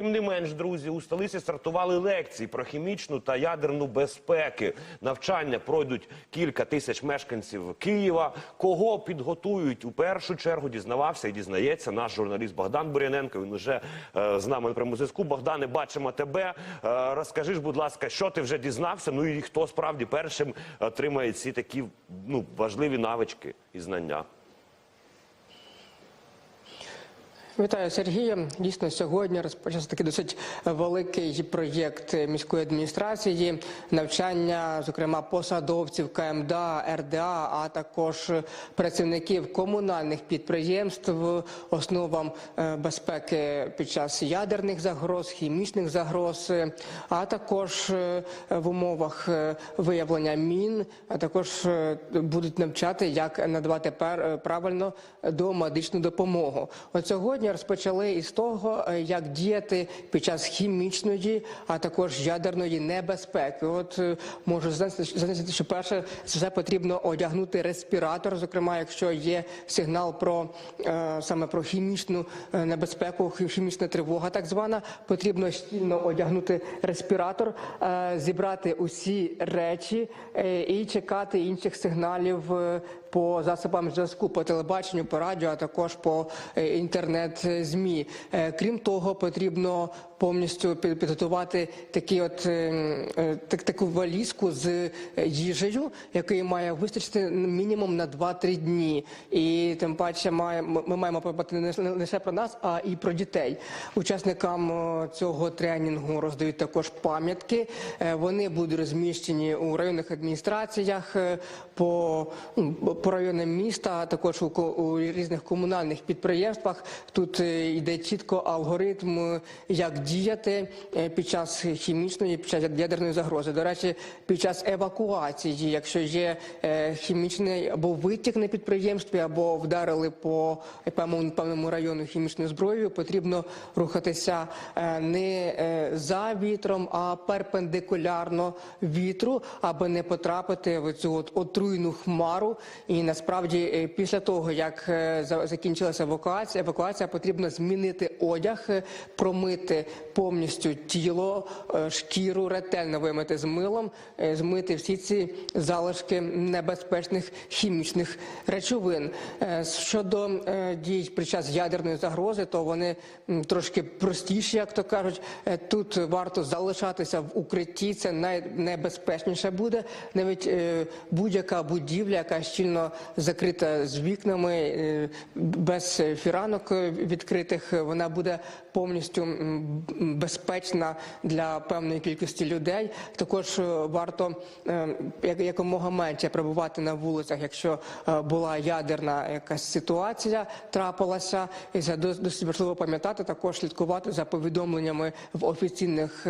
Тим не менш, друзі, у столиці стартували лекції про хімічну та ядерну безпеки. Навчання пройдуть кілька тисяч мешканців Києва. Кого підготують у першу чергу, дізнавався і дізнається наш журналіст Богдан Буряненко. Він вже е, з нами на прямому зв'язку. Богдане, бачимо тебе. Е, розкажи ж, будь ласка, що ти вже дізнався? Ну і хто справді першим отримає ці такі ну важливі навички і знання? Вітаю Сергія. Дійсно, сьогодні розпочався такий досить великий проєкт міської адміністрації, навчання, зокрема, посадовців КМДА, РДА, а також працівників комунальних підприємств основам е, безпеки під час ядерних загроз, хімічних загроз, а також е, в умовах е, виявлення мін, а також будуть навчати, як надавати правильно домедичну допомогу. От сьогодні розпочали із того, е, як діяти під час хімічної, а також ядерної небезпеки. От е, можу зазначити, що перше все потрібно одягнути респіратор, зокрема, якщо є сигнал про е, саме про хімічну небезпеку, хімічна тривога, так звана, потрібно щільно одягнути респіратор, зібрати усі речі і чекати інших сигналів. По засобам зв'язку, по телебаченню, по радіо, а також по е, інтернет-змі. Е, Крім того, потрібно повністю під- підготувати такі от, е, е, так, таку валізку з їжею, якої має вистачити мінімум на 2-3 дні. І тим паче має, ми маємо подбати не лише- про нас, а і про дітей. Учасникам цього тренінгу роздають також пам'ятки. Вони будуть розміщені у районних адміністраціях по, ну, по районам міста, а також у, у різних комунальних підприємствах. Тут е, йде чітко алгоритм, е, як діяти е, під час хімічної, під час ядерної загрози. До речі, під час евакуації, якщо є хімічний або витік на підприємстві, або вдарили по певному, певному району хімічною зброєю, потрібно рухатися не за вітром, а перпендикулярно вітру, аби не потрапити в цю от отруйну хмару. І насправді, е, після того як е, закінчилася евакуація, евакуація потрібно змінити одяг, е, промити повністю тіло, шкіру, ретельно вимити з милом, змити всі ці залишки небезпечних хімічних речовин. Щодо дій під час ядерної загрози, то вони трошки простіші, як то кажуть. Тут варто залишатися в укритті. Це найнебезпечніше буде. Навіть будь-яка будівля, яка щільно закрита з вікнами, е, без фіранок відкритих, вона буде повністю безпечна для певної кількості людей. Також е, варто е, як- якомога менше перебувати на вулицях, якщо була ядерна якась ситуація, трапилася. І це досить важливо пам'ятати, також слідкувати за повідомленнями в офіційних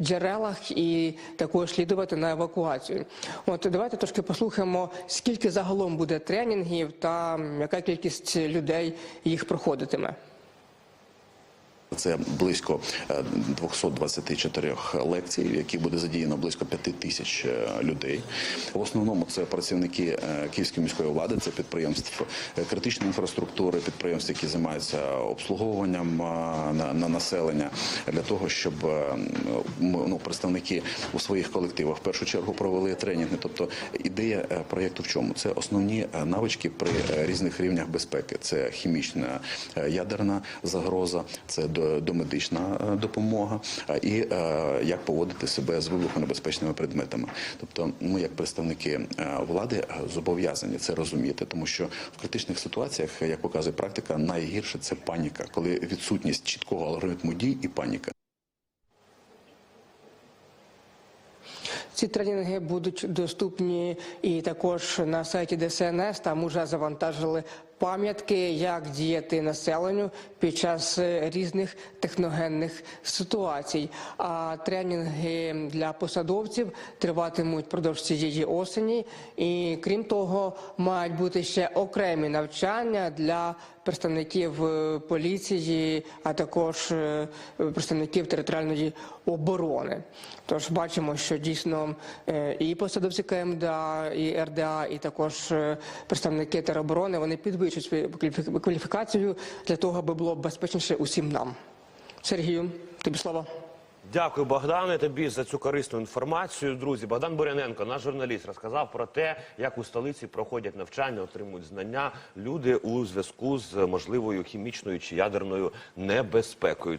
джерелах і також слідувати на евакуацію. От давайте трошки послухаємо, скільки загалом буде тренінгів та яка кількість людей їх проходитиме. Це близько е, 224 лекцій, в яких буде задіяно близько 5 тисяч е, людей. В основному це працівники е, Київської міської влади, це підприємств е, критичної інфраструктури, підприємств, які займаються обслуговуванням е, на, на населення для того, щоб е, ну, представники у своїх колективах в першу чергу провели тренінги. Тобто ідея е, проєкту в чому? Це основні е, навички при е, різних рівнях безпеки. Це хімічна е, ядерна загроза, це домедична е, допомога і е, як поводити себе з вибухонебезпечними предметами. Тобто, ми, як представники е, влади, зобов'язані це розуміти, тому що в критичних ситуаціях, як показує практика, найгірше це паніка, коли відсутність чіткого алгоритму дій і паніка. Ці тренінги будуть доступні і також на сайті ДСНС. Там уже завантажили пам'ятки, як діяти населенню під час е, різних техногенних ситуацій. А тренінги для посадовців триватимуть впродовж цієї осені. І крім того, мають бути ще окремі навчання для представників е, поліції, а також е, представників територіальної оборони. Тож бачимо, що дійсно і посадовці КМДА, і РДА, і також представники тероборони вони підвищують свою кваліфі- кваліфікацію для того, аби було безпечніше усім нам. Сергію, тобі слово. Дякую, Богдане, тобі за цю корисну інформацію. Друзі, Богдан Буряненко, наш журналіст, розказав про те, як у столиці проходять навчання, отримують знання люди у зв'язку з можливою хімічною чи ядерною небезпекою.